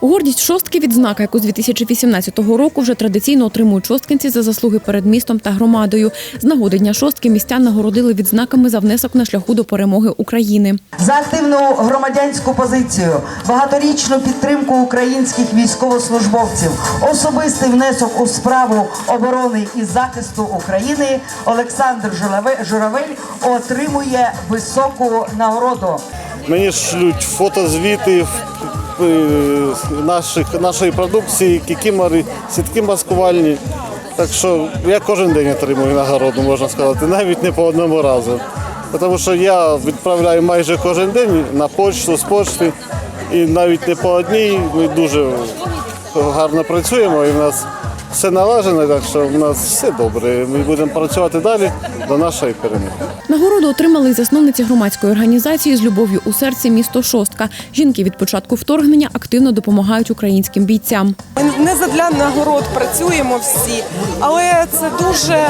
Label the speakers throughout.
Speaker 1: Гордість шостки відзнака, яку з 2018 року вже традиційно отримують шосткинці за заслуги перед містом та громадою. З нагоди дня шостки містян нагородили відзнаками за внесок на шляху до перемоги України.
Speaker 2: за активну громадянську позицію, багаторічну підтримку українських військовослужбовців, особистий внесок у справу оборони і захисту України. Олександр Жураве- Журавель отримує високу нагороду.
Speaker 3: Мені шлють фотозвіти е, наших, нашої продукції, кікімори, сітки маскувальні. Так що я кожен день отримую нагороду, можна сказати, навіть не по одному разу. Тому що я відправляю майже кожен день на почту, з почти, і навіть не по одній. Ми дуже гарно працюємо і в нас все налажено, так що в нас все добре. Ми будемо працювати далі до нашої перемоги.
Speaker 1: Нагороду отримали й засновниці громадської організації з любов'ю у серці місто Шостка. Жінки від початку вторгнення активно допомагають українським бійцям.
Speaker 4: Ми не задля нагород працюємо всі, але це дуже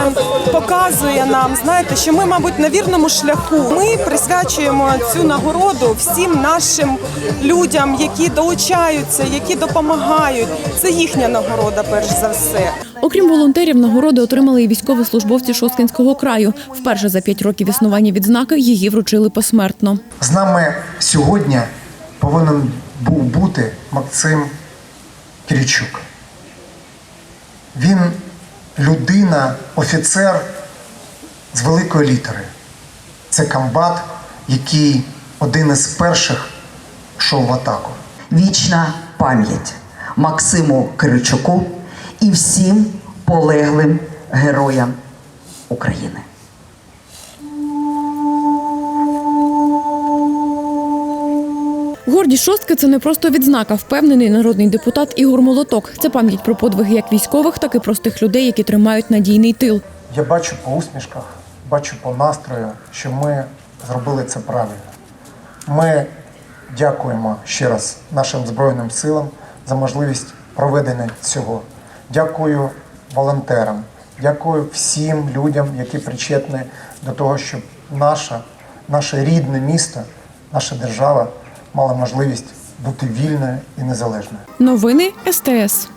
Speaker 4: показує нам, знаєте, що ми, мабуть, на вірному шляху. Ми присвячуємо цю нагороду всім нашим людям, які долучаються, які допомагають. Це їхня нагорода, перш за все.
Speaker 1: Окрім волонтерів, нагороди отримали і військовослужбовці Шосткинського краю. Вперше за п'ять років існування відзнаки її вручили посмертно.
Speaker 5: З нами сьогодні повинен був бути Максим Киричук. Він людина, офіцер з великої літери. Це комбат, який один із перших йшов в атаку.
Speaker 2: Вічна пам'ять Максиму Киричуку і всім полеглим героям України.
Speaker 1: Гордість шостки це не просто відзнака, впевнений народний депутат Ігор Молоток. Це пам'ять про подвиги як військових, так і простих людей, які тримають надійний тил.
Speaker 5: Я бачу по усмішках, бачу по настрою, що ми зробили це правильно. Ми дякуємо ще раз нашим Збройним силам за можливість проведення цього. Дякую волонтерам, дякую всім людям, які причетні до того, щоб наша, наше рідне місто, наша держава мала можливість бути вільною і незалежною.
Speaker 1: Новини СТС.